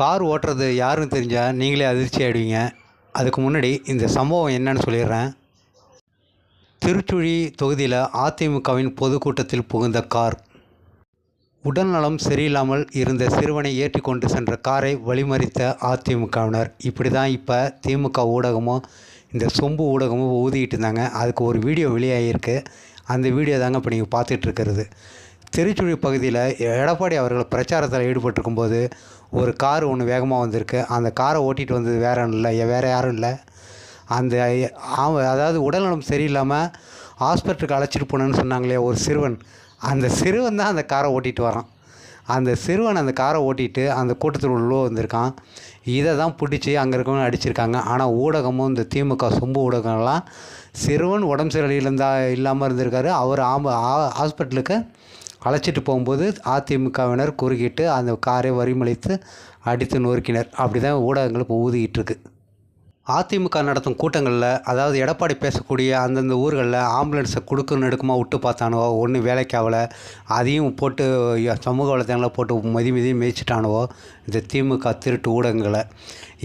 Car ஓட்டுறது யாருன்னு தெரிஞ்சால் நீங்களே அதிர்ச்சி ஆகிடுவீங்க அதுக்கு முன்னாடி இந்த சம்பவம் என்னன்னு சொல்லிடுறேன். திருச்சுழி தொகுதியில் அதிமுகவின் பொதுக்கூட்டத்தில் புகுந்த கார். உடல்நலம் சரியில்லாமல் இருந்த சிறுவனை ஏற்றி கொண்டு சென்ற காரை வழிமறித்த அதிமுகவினர். இப்படி தான் இப்போ திமுக ஊடகமும் இந்த சொம்பு ஊடகமும் ஊதிக்கிட்டு இருந்தாங்க. அதுக்கு ஒரு வீடியோ வெளியாகிருக்கு அந்த வீடியோ தாங்க இப்போ நீங்கள் பார்த்துட்ருக்கிறது. திருச்சுழி பகுதியில் எடப்பாடி அவர்கள் பிரச்சாரத்தில் ஈடுபட்டிருக்கும்போது ஒரு கார் ஒன்று வேகமாக வந்திருக்கு. அந்த காரை ஓட்டிகிட்டு வந்தது வேற ஒன்றும் இல்லை. வேறு யாரும் இல்லை. அந்த அதாவது உடல்நலம் சரியில்லாமல் ஹாஸ்பிட்டலுக்கு அழைச்சிட்டு போனேன்னு சொன்னாங்களே ஒரு சிறுவன். அந்த சிறுவன் தான் அந்த காரை ஓட்டிகிட்டு வரான். அந்த சிறுவன் அந்த காரை ஓட்டிட்டு அந்த கூட்டத்தில் உள்ளே வந்திருக்கான். இதை தான் பிடிச்சி அங்கே இருக்கவங்க அடிச்சிருக்காங்க. ஆனால் ஊடகமும் இந்த திமுக சொம்பு ஊடகம்லாம் சிறுவன் உடம்பு சரியிலிருந்தா இல்லாமல் இருந்திருக்காரு. அவர் ஆம்ப ஹாஸ்பிட்டலுக்கு அழைச்சிட்டு போகும்போது அதிமுகவினர் குறுக்கிட்டு அந்த காரை வரிமளித்து அடித்து நொறுக்கினர். அப்படி தான் ஊடகங்கள் இப்போ ஊதிக்கிட்டு இருக்குது அதிமுக நடத்தும் கூட்டங்களில் அதாவது எடப்பாடி பேசக்கூடிய அந்தந்த ஊர்களில் ஆம்புலன்ஸை குடுக்கு எடுக்குமா விட்டு பார்த்தானுவோ ஒன்றும் வேலைக்கு அதையும் போட்டு சமூக வலைத்தளங்களை போட்டு மதி மதி மேய்ச்சிட்டானுவோ இந்த திமுக திருட்டு ஊடகங்களை.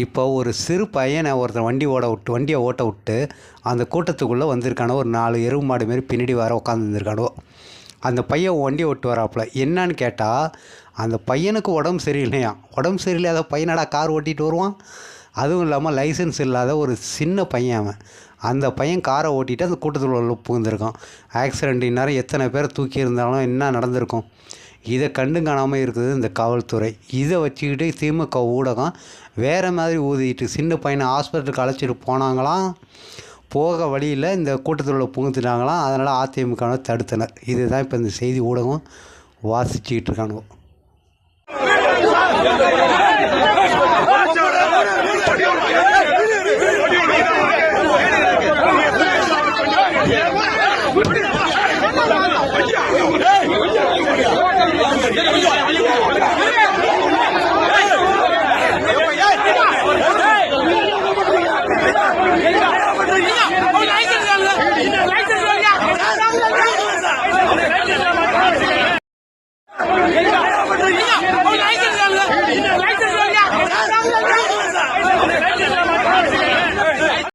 இப்போ ஒரு சிறு பையனை ஒருத்தன் வண்டி ஓட விட்டு வண்டியை ஓட்ட விட்டு அந்த கூட்டத்துக்குள்ளே வந்திருக்கானோ ஒரு நாலு எருவு மாடு மாரி பின்னாடி வர உட்காந்துருக்கானோ அந்த பையன் வண்டி ஓட்டு வராப்புல. என்னன்னு கேட்டால் அந்த பையனுக்கு உடம்பு சரியில்லையா உடம்பு சரியில்லாத பையனடா கார் ஓட்டிகிட்டு வருவான். அதுவும் இல்லாமல் லைசன்ஸ் இல்லாத ஒரு சின்ன பையன் அவன். அந்த பையன் காரை ஓட்டிட்டு அந்த கூட்டத்தில் உள்ள புகுந்திருக்கான். ஆக்சிடெண்ட் இந்நேரம் எத்தனை பேர் தூக்கி இருந்தாலும் என்ன நடந்திருக்கும்? இதை கண்டு காணாமல் இருக்குது இந்த காவல்துறை. இதை வச்சுக்கிட்டு திமுக ஊடகம் வேறு மாதிரி ஊதிட்டு சின்ன பையனை ஹாஸ்பிட்டலுக்கு அழைச்சிட்டு போனாங்களாம். போக வழியில் இந்த கூட்டத்தில் உள்ள புகுந்துட்டாங்களாம். அதனால் அதிமுக தடுத்தனர். இதுதான் இப்போ இந்த செய்தி ஊடகம் வாசிச்சுக்கிட்டு இருக்கானுவோ. Yeah.